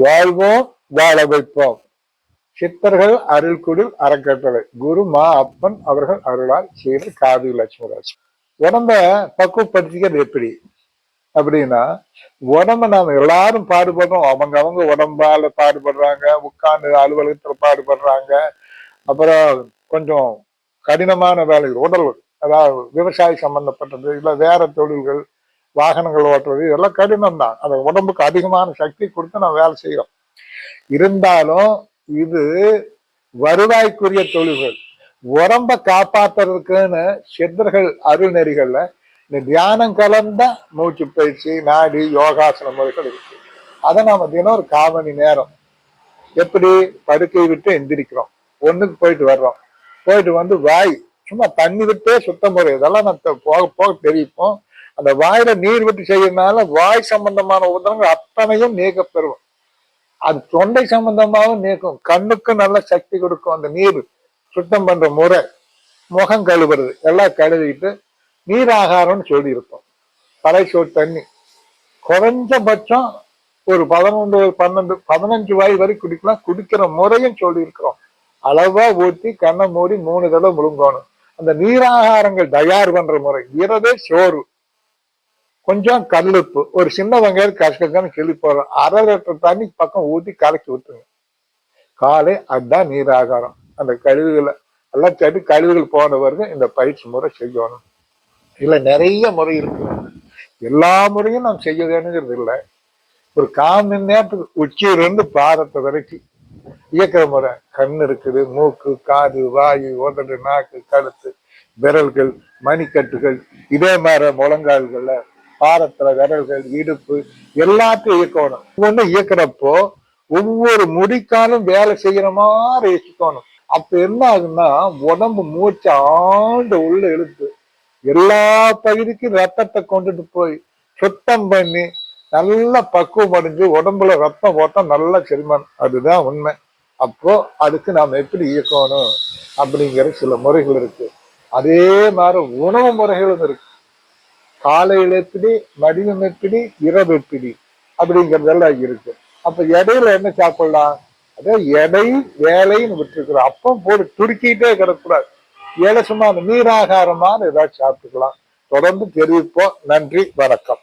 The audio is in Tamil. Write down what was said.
வாழ்வோம் வாழ வைப்போம். சித்தர்கள் அருள்குடில் அறக்கட்டளை குரு மா அப்பன் அவர்கள் அருளால் செய்த காவி லட்சுமராஜ் உடம்ப பக்குவப்படுத்திக்கிறது எப்படி? அப்படின்னா உடம்ப நாம எல்லாரும் பாடுபடுறோம். அவங்க அவங்க உடம்பால பாடுபடுறாங்க உட்கார்ந்து அலுவலகத்துல பாடுபடுறாங்க. அப்புறம் கொஞ்சம் கடினமான வேலைகள் உடல் அதாவது விவசாய சம்பந்தப்பட்டது இல்ல வேற தொழில்கள் வாகனங்கள் ஓட்டுறது இதெல்லாம் கடினம் தான் அந்த உடம்புக்கு அதிகமான சக்தி கொடுத்து நம்ம வேலை செய்யறோம். இருந்தாலும் இது வருவாய்க்குரிய தொழில்கள். உடம்ப காப்பாத்துறதுக்குன்னு சித்தர்கள் அருள்நெறிகள்ல இந்த தியானம் கலந்த மூச்சு பயிற்சி நாடி யோகாசன முறைகள் இருக்கு. அதை நாம தினம் ஒரு காமணி நேரம் எப்படி படுக்கை விட்டு எந்திரிக்கிறோம். ஒண்ணுக்கு போயிட்டு வர்றோம். போயிட்டு வந்து வாய் சும்மா தண்ணி விட்டே சுத்தம் முறை. இதெல்லாம் நான் போக போக தெரிவிப்போம். அந்த வாயில நீர் விட்டு செய்யறதுனால வாய் சம்பந்தமான உதவங்கள் அத்தனையும் நீக்க பெறும் அது தொண்டை சம்பந்தமாகவும் நீக்கும். கண்ணுக்கு நல்ல சக்தி கொடுக்கும் அந்த நீர். சுத்தம் பண்ற முறை. முகம் கழுவுறது. எல்லாம் கழுவிட்டு நீர் ஆகாரம்னு சொல்லியிருப்போம். பழைய சோறு தண்ணி. குறைஞ்சபட்சம் ஒரு பதினொன்று பன்னெண்டு பதினஞ்சு வாய் வரை குடிக்கலாம். குடிக்கிற முறையும் சொல்லியிருக்கிறோம். அளவா ஊற்றி கண்ணை மூடி மூணு தடவை முழுங்கணும். அந்த நீராகாரங்கள் தயார் பண்ற முறை. இரவே சோறு. கொஞ்சம் கல்லுப்பு ஒரு சின்ன வெங்காயம் கசக்கன்னு கிளி போடுறோம் அரை லிட்டர் தண்ணி பக்கம் ஊற்றி கலக்கி விட்டுருங்க காலை அதுதான் நீராகாரம். அந்த கழிவுகளை எல்லாம் சேர்த்து கழிவுகள் போன பிறகு இந்த பயிற்சி முறை செய்யணும். இல்லை நிறைய முறை இருக்கு. எல்லா முறையும் நாம் செய்ய வேணுங்கிறது இல்லை. ஒரு கால் மணி நேரத்துக்கு உச்சியிலிருந்து பாதத்தை வரைக்கும் இயக்கிற முறை. கண் இருக்குது மூக்கு காது வாயு உதடு நாக்கு கழுத்து விரல்கள் மணிக்கட்டுகள் இதே மாதிரி முழங்கால்களில் பாதத்துல விரல்கள் இடுப்பு எல்லாத்தையும் இயக்கணும். ஒண்ணு இயக்குறப்போ ஒவ்வொரு முடிக்காலும் வேலை செய்யற மாதிரி இயக்கணும் அப்ப என்ன ஆகுன்னா உடம்பு மூச்சு ஆண்டு உள்ள இழுத்து எல்லா பகுதிக்கும் ரத்தத்தை கொண்டுட்டு போய் சுத்தம் பண்ணி நல்லா பக்குவம் அடைஞ்சு உடம்புல ரத்தம் போட்டா நல்லா செரிமானம். அதுதான் உண்மை. அப்போ அதுக்கு நாம் எப்படி இயக்கணும் அப்படிங்கிற சில முறைகள் இருக்கு. அதே மாதிரி உணவு முறைகளும் இருக்கு. காலையில் எப்படி மதியம் எப்படி இரவு எப்படி அப்படிங்கறதெல்லாம் இருக்கு. அப்ப இடையில என்ன சாப்பிடலாம்? அதான் எடை வேலைன்னு விட்டுருக்குறோம். அப்போ போட்டு துருக்கிட்டே கிடக்கூடாது. ஏழை சும்மா அந்த நீராகாரமான ஏதாவது சாப்பிட்டுக்கலாம். தொடர்ந்து தெரிவிப்போம். நன்றி வணக்கம்.